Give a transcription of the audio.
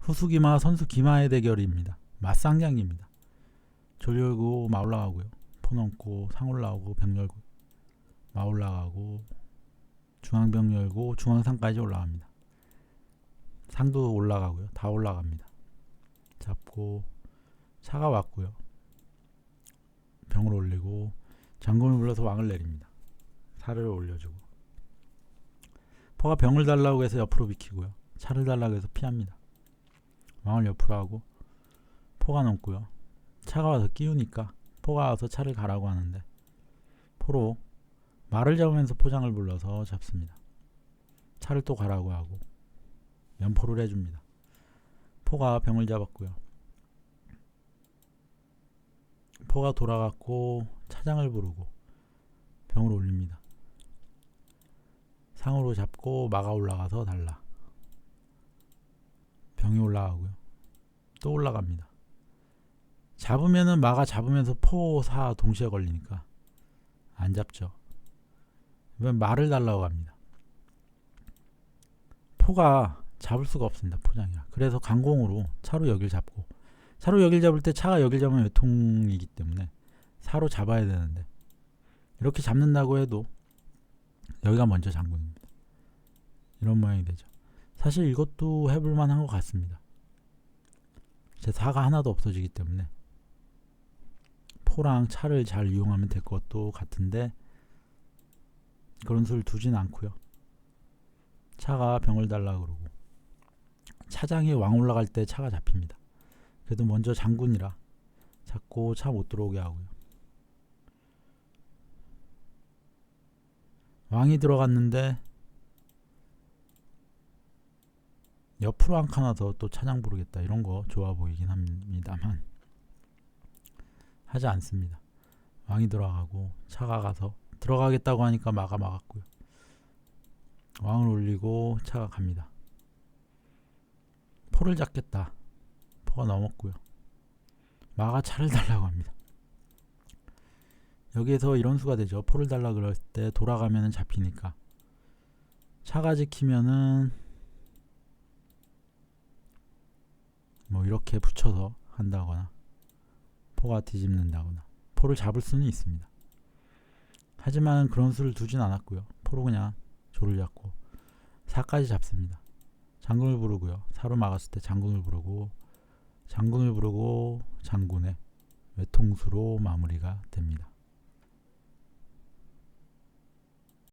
후수 기마 선수 기마의 대결입니다. 맞상장입니다. 졸 열고 마 올라가고요. 포 넘고 상 올라오고 병 열고 마 올라가고 중앙병 열고 중앙상까지 올라갑니다. 상도 올라가고요. 다 올라갑니다. 잡고 차가 왔고요. 병을 올리고 장군을 불러서 왕을 내립니다. 사를 올려주고 포가 병을 달라고 해서 옆으로 비키고요. 차를 달라고 해서 피합니다. 왕을 옆으로 하고 포가 넘고요. 차가 와서 끼우니까 포가 와서 차를 가라고 하는데 포로 말을 잡으면서 포장을 불러서 잡습니다. 차를 또 가라고 하고 연포를 해줍니다. 포가 병을 잡았고요. 포가 돌아갔고 차장을 부르고 병을 올립니다. 상으로 잡고 마가 올라가서 달라. 병이 올라가고요. 또 올라갑니다. 잡으면은 마가 잡으면서 포, 사 동시에 걸리니까 안 잡죠. 이번 말을 달라고 합니다. 포가 잡을 수가 없습니다. 포장이라. 그래서 강공으로 차로 여길 잡고 차로 여길 잡을 때 차가 여길 잡으면 외통이기 때문에 사로 잡아야 되는데 이렇게 잡는다고 해도 여기가 먼저 장군입니다. 이런 모양이 되죠. 사실 이것도 해볼 만한 것 같습니다. 제 사가 하나도 없어지기 때문에 포랑 차를 잘 이용하면 될 것도 같은데 그런 수를 두진 않고요. 차가 병을 달라 그러고 차장이 왕 올라갈 때 차가 잡힙니다. 그래도 먼저 장군이라 잡고 차못 들어오게 하고요. 왕이 들어갔는데 옆으로 한 칸 와서 또 차장 부르겠다 이런 거 좋아 보이긴 합니다만 하지 않습니다. 왕이 들어가고 차가 가서 들어가겠다고 하니까 마가 막았고요. 왕을 올리고 차가 갑니다. 포를 잡겠다. 포가 넘었고요. 마가 차를 달라고 합니다. 여기에서 이런 수가 되죠. 포를 달라 그럴 때 돌아가면은 잡히니까 차가 지키면은 뭐 이렇게 붙여서 한다거나 포가 뒤집는다거나 포를 잡을 수는 있습니다. 하지만 그런 수를 두진 않았고요. 포로 그냥 조를 잡고 사까지 잡습니다. 장군을 부르고요. 사로 막았을 때 장군을 부르고 장군을 부르고 장군의 외통수로 마무리가 됩니다.